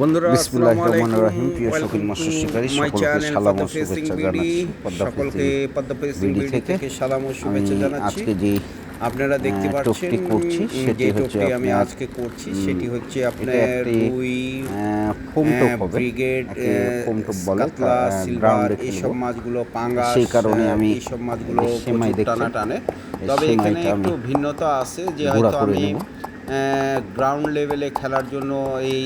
বন্ধুরা বিসমিল্লাহির আসসালামু রহমানির প্রিয় সকল টু শিকারী, সকলকে সালাম ও শুভেচ্ছা জানাচ্ছি। সকলকে ফিশিং বিডি বিডি থেকে থেকে সালাম ও আমি শুভেচ্ছা জানাচ্ছি। আজকে যে আপনারা দেখতে পাচ্ছেন করছি, সেটি হচ্ছে আমি আজকে করছি সেটি হচ্ছে আপনার ফোম টোপ হবে। ব্রিগেড একে ফোম টোপ বলে কাতলা সিলভার গ্রাউন্ডে এইসব মাছগুলো পাঙ্গাস সেই কারণে আমি মাছগুলো এই সেমাই প্রচুর টানা টানে তবে এখানে একটু ভিন্নতা আছে যে হয়তো আমি। গ্রাউন্ড লেভেলে খেলার জন্য এই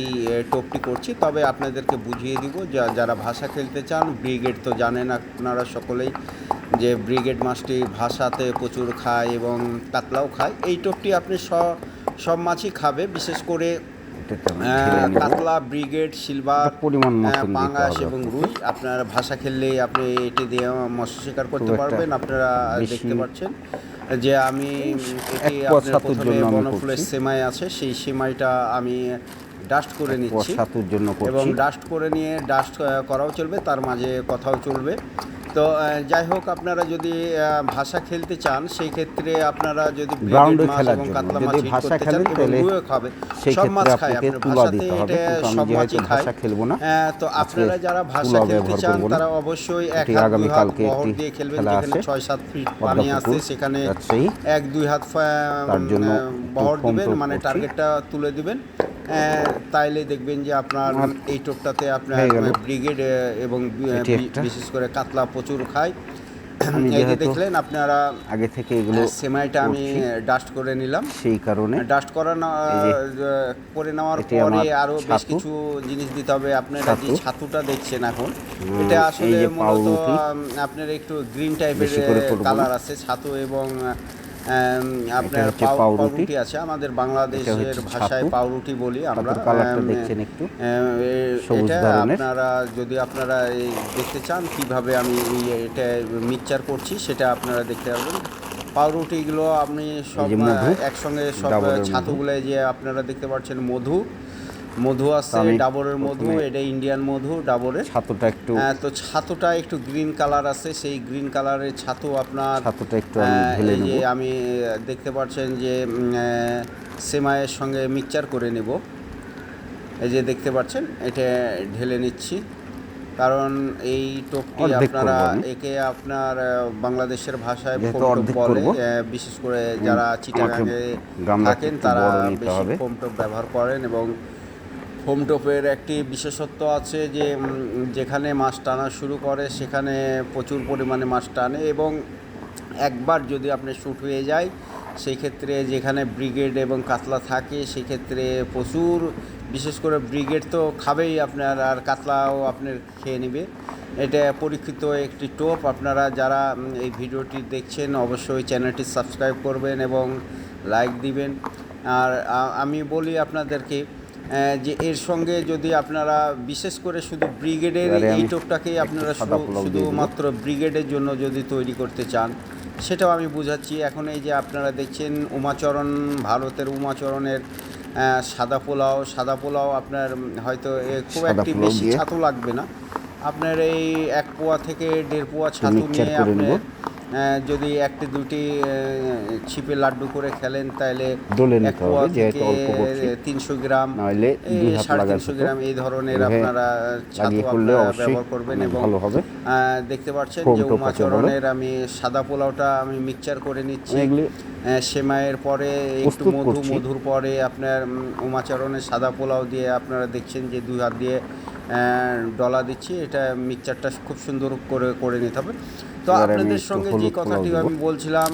টোপটি করছি। তবে আপনাদেরকে বুঝিয়ে দিব যারা ভাষা খেলতে চান ব্রিগেড তো জানেন আপনারা সকলেই যে ব্রিগেড মাছটি ভাষাতে প্রচুর খায় এবং কাতলাও খায়। এই টোপটি আপনি সব মাছই খাবে। বিশেষ করে কাতলা ব্রিগেড সিলভার পরিমাণ পাঙ্গাস এবং রুই। আপনার ভাষা খেললে আপনি এটি দিয়ে মৎস্য শিকার করতে পারবেন আপনারা দেখতে পাচ্ছেন। যে আমি এটি আপনার প্রথমে বনফুলের সেমাই আছে সেই সেমাইটা আমি ডাস্ট করে নিচ্ছি জন্য এবং ডাস্ট করে নিয়ে ডাস্ট করাও চলবে তার মাঝে কথাও চলবে। তো যাই হোক আপনারা যদি ভাষা খেলতে চান সেই ক্ষেত্রে আপনারা যদি গ্রাউন্ডে খেলার জন্য। যদি ভাষা খেলেন তাহলে খাবে সেই ক্ষেত্রে আপনাকে তুলা দিতে হবে কিন্তু আমি যেহেতু ভাষা খেলব না হ্যাঁ, তো আপনারা যারা ভাষা খেলতে চান তারা অবশ্যই এক হাত দুই হাত বহর একটি দিয়ে খেলবেন খেলা আছে। ছয় সাত ফিট পানি আছে সেখানে এক দুই হাত তার জন্য বহর দিবেন মানে টার্গেটটা তুলে দিবেন তাইলে দেখবেন যে আপনার এই টোপটাতে আপনার ব্রিগেড এবং। বিশেষ করে কাতলা প্রচুর খায়। এই যে দেখলেন আপনারা আগে থেকে এগুলো সেমাইটা আমি ডাস্ট করে নিলাম। সেই কারণে ডাস্ট করা করে নেওয়ার পরে আমার আরও বেশ কিছু জিনিস দিতে হবে। আপনারা যে ছাতুটা দেখছেন এখন এটা আসলে মূলত আপনার একটু গ্রিন টাইপের। কালার আছে ছাতু এবং আপনার পাউ- পাউরুটি। আছে আমাদের বাংলাদেশের ভাষায় পাউরুটি বলি আমরা। কালারটা দেখছেন একটু। সবুজ ধরনের। আপনারা যদি আপনারা এই দেখতে চান কীভাবে আমি এটা মিক্সচার করছি সেটা আপনারা দেখতে পারবেন। পাউরুটিগুলো আপনি সব একসঙ্গে সব ছাতুগুলো যে আপনারা দেখতে পাচ্ছেন মধু। মধু আছে ডাবরের মধু এটা ইন্ডিয়ান মধু ডাবরের ছাতুটা একটু আহ, তো ছাতুটা একটু গ্রিন কালার আছে সেই গ্রিন কালারের ছাতু আপনার ছাতুটা একটু ঢেলে এই যে আমি দেখতে পাচ্ছেন যে সেমাইয়ের সঙ্গে মিক্সচার করে নেব। এই যে দেখতে পাচ্ছেন এটা ঢেলে নিচ্ছি। কারণ এই টোপটি আপনারা একে আপনার বাংলাদেশের ভাষায় বলে বিশেষ করে যারা চিটাগাঙে থাকেন তারা বেশি। ফোম টোপ ব্যবহার করেন এবং ফোম টোপের একটি বিশেষত্ব আছে যে যেখানে মাছ টানা শুরু করে, সেখানে প্রচুর পরিমাণে মাছ টানে এবং একবার যদি আপনি শ্যুট হয়ে যায় সেই ক্ষেত্রে যেখানে ব্রিগেড এবং কাতলা থাকে সেই ক্ষেত্রে প্রচুর, বিশেষ করে ব্রিগেড তো খাবেই আপনার, আর কাতলাও আপনার খেয়ে নেবে। এটা পরীক্ষিত একটি টোপ, আপনারা যারা এই ভিডিওটি দেখছেন, অবশ্যই চ্যানেলটি সাবস্ক্রাইব করবেন এবং লাইক দিবেন। আর আমি বলি আপনাদেরকে যে এর সঙ্গে যদি আপনারা বিশেষ করে শুধু ব্রিগেডের এই টোপটাকে আপনারা। শুধুমাত্র ব্রিগেডের জন্য যদি তৈরি করতে চান সেটাও আমি বুঝাচ্ছি এখন এই যে আপনারা দেখছেন উমাচরণ ভারতের উমাচরণের সাদা পোলাও সাদা পোলাও আপনার হয়তো খুব একটি বেশি ছাতু লাগবে না আপনার এই এক পোয়া থেকে দেড় পোয়া ছাতু নিয়ে করে আপনি নেব। আহ, যদি একটি দুটি ছিপে লাড্ডু করে খেলেন তাহলে তিনশো গ্রাম সাড়ে তিনশো গ্রাম এই ধরনের আপনারা ব্যবহার করবেন এবং আহ, দেখতে পাচ্ছেন যে উমাচরণের আমি সাদা পোলাওটা আমি মিক্সচার করে নিচ্ছি। সেমাইয়ের পরে একটু মধু মধুর পরে আপনার উম, উমাচরণের সাদা পোলাও দিয়ে আপনারা দেখছেন যে দুই হাত দিয়ে ডলা দিচ্ছি এটা মিক্সচারটা খুব সুন্দর করে করে নিতে হবে। তো আপনাদের সঙ্গে যে কথাটি আমি বলছিলাম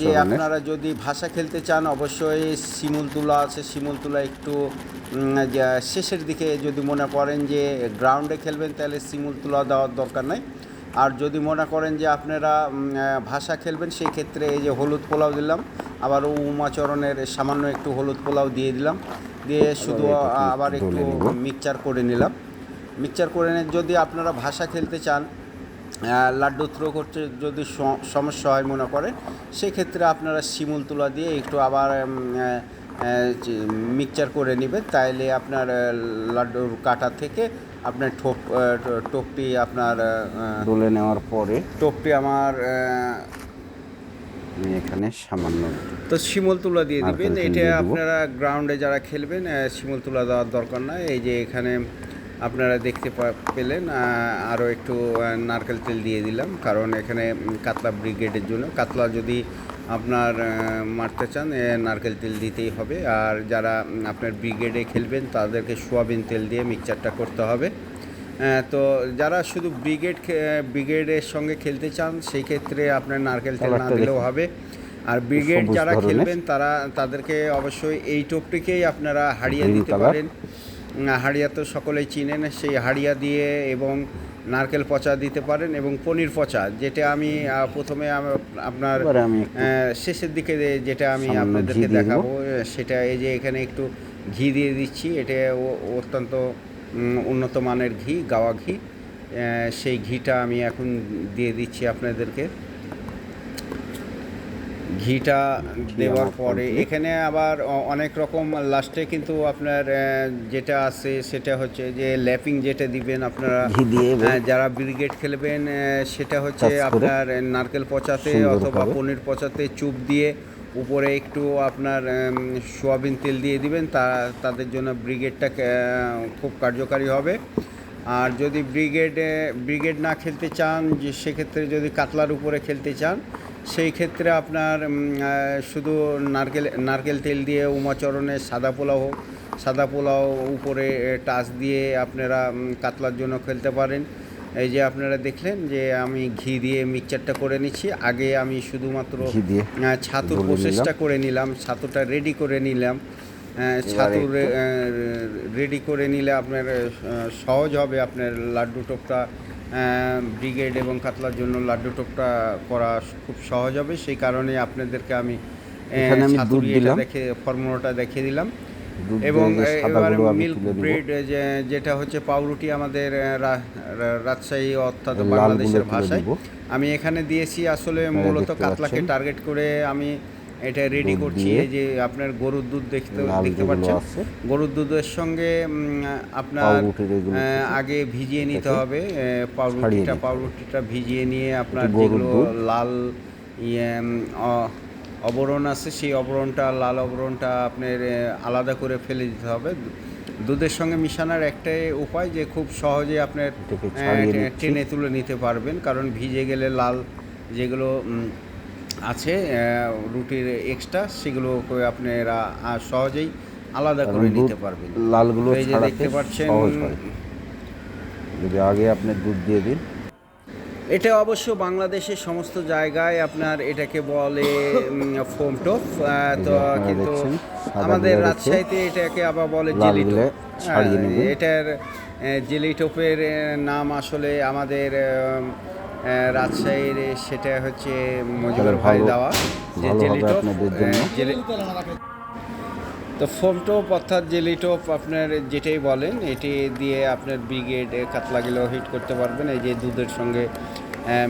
যে আপনারা যদি ভাষা খেলতে চান অবশ্যই শিমুল তুলা আছে। শিমুল তুলা একটু শেষের দিকে যদি মনে করেন যে গ্রাউন্ডে খেলবেন তাহলে শিমুল তুলা দেওয়ার দরকার নাই। আর যদি মনে করেন যে আপনারা ভাষা খেলবেন সেই ক্ষেত্রে এই যে হলুদ পোলাও দিলাম আবার উমাচরণের সামান্য একটু হলুদ পোলাও দিয়ে দিলাম। দিয়ে শুধু আবার একটু মিক্সচার করে নিলাম। মিক্সচার করে নিয়ে যদি আপনারা ভাষা খেলতে চান লাড্ডু থ্রো করতে যদি সমস্যা হয় মনে করেন সেক্ষেত্রে আপনারা শিমুল তুলা দিয়ে একটু আবার মিক্সচার করে নেবেন। তাইলে আপনার লাড্ডুর কাটা থেকে আপনার টোপ টোপটি আপনার দোলে নেওয়ার পরে টোপটি আমার আমি এখানে সামান্য তো শিমল তুলা দিয়ে দিবেন। এটা আপনারা গ্রাউন্ডে যারা খেলবেন শিমল তুলা দেওয়ার দরকার নাই। এই যে এখানে আপনারা দেখতে পা- পেলেন আরও একটু নারকেল তেল দিয়ে দিলাম। কারণ এখানে কাতলা ব্রিগেডের জন্য। কাতলা যদি আপনার মারতে চান নারকেল তেল দিতেই হবে। আর যারা আপনার ব্রিগেডে খেলবেন তাদেরকে সোয়াবিন তেল দিয়ে মিক্সচারটা করতে হবে। তো যারা শুধু ব্রিগেড ব্রিগেডের সঙ্গে খেলতে চান সেই ক্ষেত্রে আপনার নারকেল তেল না দিলেও হবে। আর ব্রিগেড যারা খেলবেন তারা তাদেরকে অবশ্যই এই টোপটিকেই আপনারা Green দিতে পারেন। হাড়িয়া তো সকলেই চিনেন সেই হাড়িয়া দিয়ে এবং নারকেল পচা দিতে পারেন এবং পনির পচা যেটা আমি প্রথমে আপনার শেষের দিকে যেটা আমি আপনাদেরকে দেখাবো সেটা এই যে এখানে একটু ঘি দিয়ে দিচ্ছি এটা অত্যন্ত উন্নত মানের ঘি গাওয়া ঘি। সেই ঘিটা আমি এখন দিয়ে দিচ্ছি আপনাদেরকে। ঘিটা দেওয়ার পরে এখানে আবার অনেক রকম লাস্টে কিন্তু আপনার যেটা আছে সেটা হচ্ছে যে ল্যাপিং যেটা দিবেন আপনারা আহ, যারা ব্রিগেড খেলবেন সেটা হচ্ছে আপনার নারকেল পচাতে অথবা পনির পচাতে চুপ দিয়ে উপরে একটু আপনার সোয়াবিন তেল দিয়ে দিবেন, তা, তাদের জন্য ব্রিগেডটা খুব কার্যকারী হবে। আর যদি ব্রিগেডে ব্রিগেড না খেলতে চান, যে সেক্ষেত্রে যদি কাতলার উপরে খেলতে চান, সেই ক্ষেত্রে আপনার শুধু নারকেল নারকেল তেল দিয়ে উমাচরণে সাদা পোলাও সাদা পোলাও উপরে টাচ দিয়ে আপনারা কাতলার জন্য খেলতে পারেন। এই যে আপনারা দেখলেন যে আমি ঘি দিয়ে মিক্সচারটা করে নিচ্ছি। আগে আমি শুধুমাত্র ছাতুর প্রসেসটা করে নিলাম ছাতুটা রেডি করে নিলাম। ছাতু রেডি করে নিলে আপনার সহজ হবে আপনার লাড্ডু টোপটা ব্রিগেড এবং কাতলার জন্য লাড্ডু টোপটা করা খুব সহজ হবে। সেই কারণে আপনাদেরকে আমি দেখে ফর্মুলাটা দেখিয়ে দিলাম। এবং এবার মিল্ক ব্রেড যে যেটা হচ্ছে পাউরুটি আমাদের রাজশাহী অর্থাৎ বাংলাদেশের ভাষায়। আমি এখানে দিয়েছি আসলে মূলত কাতলাকে টার্গেট করে আমি এটা রেডি করছি। এই যে আপনার গরুর দুধ দেখতে দেখতে পাচ্ছেন? গরুর দুধের সঙ্গে আপনার আগে ভিজিয়ে নিতে হবে। পাউরুটিটা। পাউরুটিটা ভিজিয়ে নিয়ে আপনার যেগুলো লাল ইয়ে অবরণ আছে সেই অবরণটা লাল অবরণটা আপনার আলাদা করে ফেলে দিতে হবে। দুধের সঙ্গে মিশানোর একটাই উপায় যে খুব সহজে আপনার। টেনে তুলে নিতে পারবেন। কারণ ভিজে গেলে লাল যেগুলো আছে রুটির এক্সট্রা সেগুলো আপনারা সহজেই আলাদা করে নিতে পারবেন। লালগুলো এই যে দেখতে পাচ্ছেন যদি আগে আপনি দুধ দিয়ে দিন এটা অবশ্য বাংলাদেশের সমস্ত জায়গায় আপনার এটাকে বলে ফোম টপ তো কিন্তু আমাদের রাজশাহীতে এটাকে আবার বলে জেলি এটার জেলি টোপের নাম আসলে আমাদের রাজশাহীর সেটা হচ্ছে মজুর ভাই দেওয়া যে জেলি টোপ জেলি তো ফোম টোপ অর্থাৎ জেলি টোপ আপনার যেটাই বলেন এটি দিয়ে আপনার ব্রিগেড কাতলাগুলো হিট করতে পারবেন এই যে দুধের সঙ্গে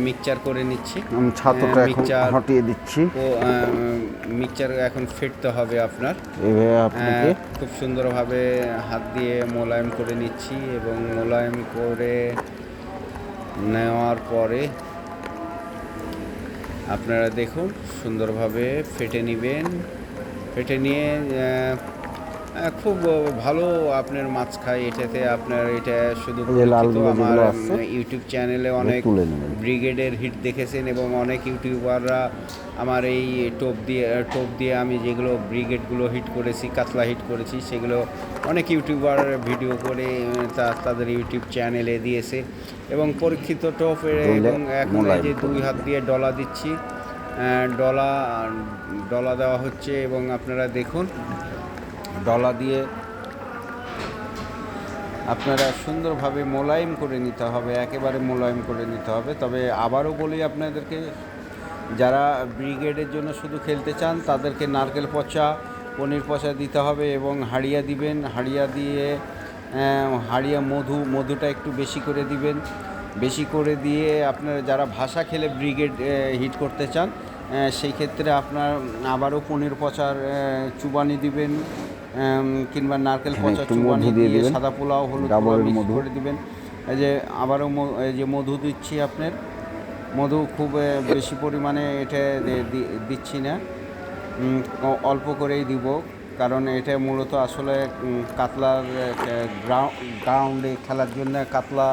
মিক্সচার করে নিচ্ছি। আমি ছাতুটা এখন হটিয়ে দিচ্ছি। ও মিক্সচার এখন ফেটতে হবে আপনার। খুব সুন্দরভাবে হাত দিয়ে মোলায়েম করে নিচ্ছি এবং মোলায়েম করে নেওয়ার পরে আপনারা দেখুন সুন্দরভাবে ফেটে নেবেন। ফেটে নিয়ে খুব ভালো আপনার মাছ খায় এটাতে। আপনার এটা শুধু আমার ইউটিউব চ্যানেলে অনেক ব্রিগেডের হিট দেখেছেন এবং অনেক ইউটিউবাররা আমার এই টোপ দিয়ে টোপ দিয়ে আমি যেগুলো ব্রিগেডগুলো হিট করেছি কাতলা হিট করেছি সেগুলো অনেক ইউটিউবার ভিডিও করে তাদের ইউটিউব চ্যানেলে দিয়েছে। এবং পরীক্ষিত টোপ এবং এখন যে দুই হাত দিয়ে ডলা দিচ্ছি ডলা ডলা দেওয়া হচ্ছে এবং আপনারা দেখুন। ডলা দিয়ে আপনারা সুন্দরভাবে মোলায়েম করে নিতে হবে, একেবারে মোলায়েম করে নিতে হবে। তবে আবারও বলি আপনাদেরকে, যারা ব্রিগেডের জন্য শুধু খেলতে চান, তাদেরকে নারকেল পচা, পনির পচা দিতে হবে এবং হাড়িয়া দিবেন। হাড়িয়া দিয়ে হাড়িয়া মধু, মধুটা একটু বেশি করে দিবেন। বেশি করে দিয়ে আপনারা যারা ভাষা খেলে ব্রিগেড হিট করতে চান সেই ক্ষেত্রে আপনার আবারও পনির পচার চুবানি দিবেন। কিংবা নারকেল পচা চুবানি দিয়ে সাদা পোলাও হলুদ মিক্স মধু। করে দিবেন। এই যে আবারও এই যে মধু দিচ্ছি আপনার। মধু খুব বেশি পরিমাণে এটা দিচ্ছি না। অল্প করেই দিব। কারণ এটা মূলত আসলে কাতলার গ্রাউন্ডে খেলার জন্য কাতলা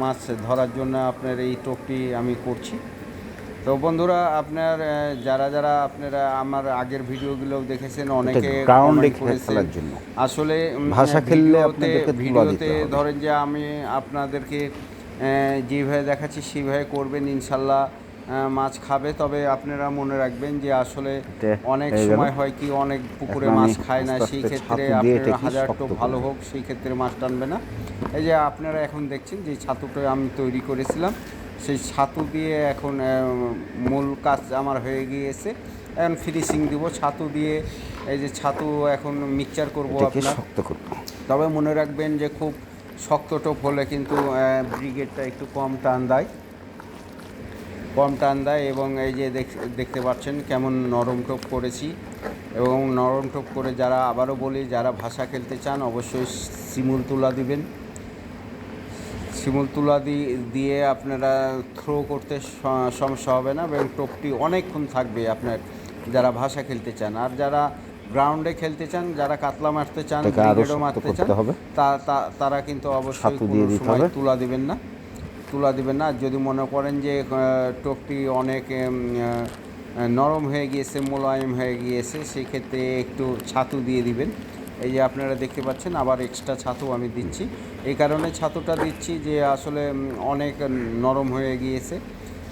মাছ ধরার জন্য আপনার এই টোপটি আমি করছি। তো বন্ধুরা আপনার যারা যারা আপনারা আমার আগের ভিডিওগুলো দেখেছেন অনেকে করেছেন। খেলার জন্য। আসলে ভাষা খেললে ভিডিওতে- আপনাদেরকে ভিডিওতে ধরেন যে আমি আপনাদেরকে যেভাবে দেখাচ্ছি সেভাবে করবেন ইনশাল্লাহ মাছ খাবে। তবে আপনারা মনে রাখবেন যে আসলে অনেক সময় হয় কি অনেক পুকুরে মাছ খায় না সেই ক্ষেত্রে আপনারা হাজারটা শক্ত ভালো হোক সেই ক্ষেত্রে মাছ টানবে না। এই যে আপনারা এখন দেখছেন যে ছাতুটা আমি তৈরি করেছিলাম। সেই ছাতু দিয়ে এখন মূল কাজ আমার হয়ে গিয়েছে। এখন ফিনিশিং দিব ছাতু দিয়ে। এই যে ছাতু এখন মিক্সচার করব আপনার। শক্ত করব। তবে মনে রাখবেন যে খুব শক্ত টোপ হলে কিন্তু ব্রিগেডটা একটু কম টান দেয়। কম টান দেয় এবং এই যে দেখ- দেখতে পাচ্ছেন কেমন নরম টোপ করেছি। এবং নরম টোপ করে যারা আবারও বলি যারা ভাষা খেলতে চান অবশ্যই শিমুল তুলা দিবেন। শিমুল তুলা দি- দিয়ে আপনারা থ্রো করতে সমস্যা হবে না এবং টোপটি অনেকক্ষণ থাকবে আপনার যারা ভাষা খেলতে চান। আর যারা গ্রাউন্ডে খেলতে চান যারা কাতলা মারতে চান ব্রিগেডও মারতে চান হবে। তা- তা- তারা কিন্তু অবশ্যই কোনো সময় তুলা দিবেন না। তুলা দিবেন না। যদি মনে করেন যে টোপটি অনেক নরম হয়ে গিয়েছে মোলায়েম হয়ে গিয়েছে সেক্ষেত্রে একটু ছাতু দিয়ে দিবেন। এই যে আপনারা দেখতে পাচ্ছেন আবার এক্সট্রা ছাতু আমি দিচ্ছি। এই কারণে ছাতুটা দিচ্ছি যে আসলে অনেক নরম হয়ে গিয়েছে।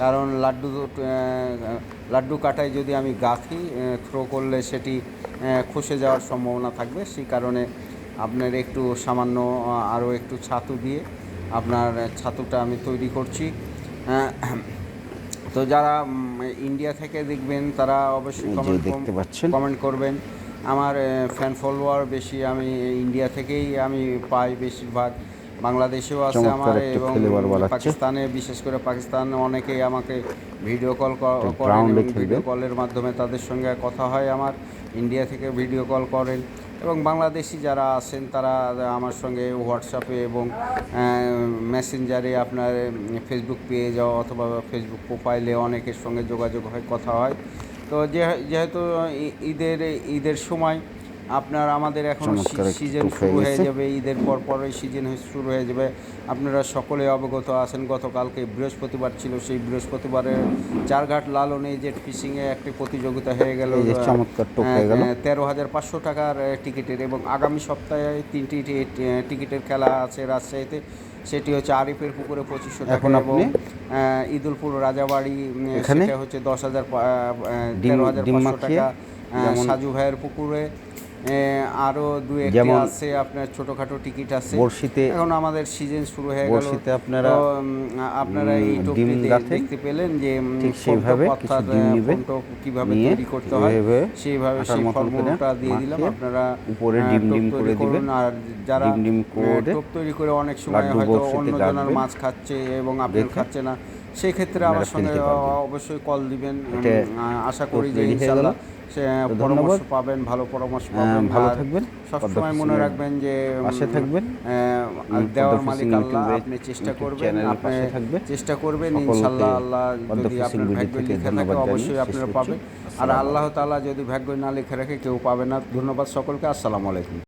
কারণ লাড্ডু লাড্ডু কাটায় যদি আমি গাঁথি থ্রো করলে সেটি খসে যাওয়ার সম্ভাবনা থাকবে। সেই কারণে আপনার একটু সামান্য আরও একটু ছাতু দিয়ে আপনার ছাতুটা আমি তৈরি করছি। তো যারা ইন্ডিয়া থেকে দেখবেন তারা অবশ্যই কমেন্ট দেখতে পাচ্ছেন। কমেন্ট করবেন। আমার ফ্যান ফলোয়ার বেশি আমি ইন্ডিয়া থেকেই আমি পাই বেশিরভাগ। বাংলাদেশেও আছে আমার এবং পাকিস্তানে বিশেষ করে পাকিস্তান অনেকেই আমাকে ভিডিও কল করেন। ভিডিও কলের মাধ্যমে তাদের সঙ্গে কথা হয় আমার। ইন্ডিয়া থেকে ভিডিও কল করেন এবং বাংলাদেশি যারা আছেন তারা আমার সঙ্গে হোয়াটসঅ্যাপে এবং মেসেঞ্জারে আপনার ফেসবুক পেজ অথবা ফেসবুক প্রোফাইলে অনেকের সঙ্গে যোগাযোগ হয় কথা হয়। তো যেহেতু ঈদের ঈদের সময় আপনার আমাদের এখন সিজন শুরু হয়ে যাবে ঈদের পর পরই সিজন শুরু হয়ে যাবে। আপনারা সকলে অবগত আছেন গতকালকে বৃহস্পতিবার ছিল সেই বৃহস্পতিবারে চারঘাট লালনে জেট ফিশিংয়ে একটি প্রতিযোগিতা হয়ে গেল। হয়ে গেল। তেরো হাজার পাঁচশো টাকার টিকিটের এবং আগামী সপ্তাহে তিনটি টিকিটের খেলা আছে রাজশাহীতে। সেটি হচ্ছে আরিফের পুকুরে পঁচিশশো টাকা এখন আপনি? ঈদুলপুর রাজাবাড়ি সেটা হচ্ছে দশ হাজার তেরো হাজার পাঁচশো টাকা সাজু ভাইয়ের পুকুরে। আরও দু একটি আছে আপনার ছোটখাটো টিকিট আছে। বড়শিতে এখন আমাদের সিজন শুরু হয়ে গেল। বড়শিতে আপনারা, আপনারা এই উম, টোপটি ডিম দে- গাঁথেন। দেখতে পেলেন যে ঠিক সেইভাবে কিছু ডিম নেবেন, কীভাবে তৈরি করতে হয় সেইভাবে সেই ফর্মুলাটা দিয়ে দিলাম। আপনারা উপরে ডিম ডিম করে দিবেন। আর যারা ডিম ডিম করে টোপ তৈরি করে অনেক সময় হয়তো অন্য জনের মাছ খাচ্ছে এবং আপনি খাচ্ছে না সেই ক্ষেত্রে আমার সঙ্গে অবশ্যই কল দিবেন। আশা করি যে ready হয়ে পরামর্শ পাবেন ভালো পরামর্শ পাবেন। ভালো থাকবেন। সবসময় মনে রাখবেন যে পাশে থাকবেন। দেওয়ার মালিক আল্লাহ আপনি চেষ্টা করবেন আপনি থাকবেন। চেষ্টা করবেন ইনশাআল্লাহ ইনশাল্লাহ আল্লাহ যদি আপনার ভাগ্য লিখে থাকে অবশ্যই আপনারা পাবেন আর আল্লাহ তাআলা যদি ভাগ্য না লিখে রাখে কেউ পাবে না। ধন্যবাদ সকলকে আসসালামু আলাইকুম।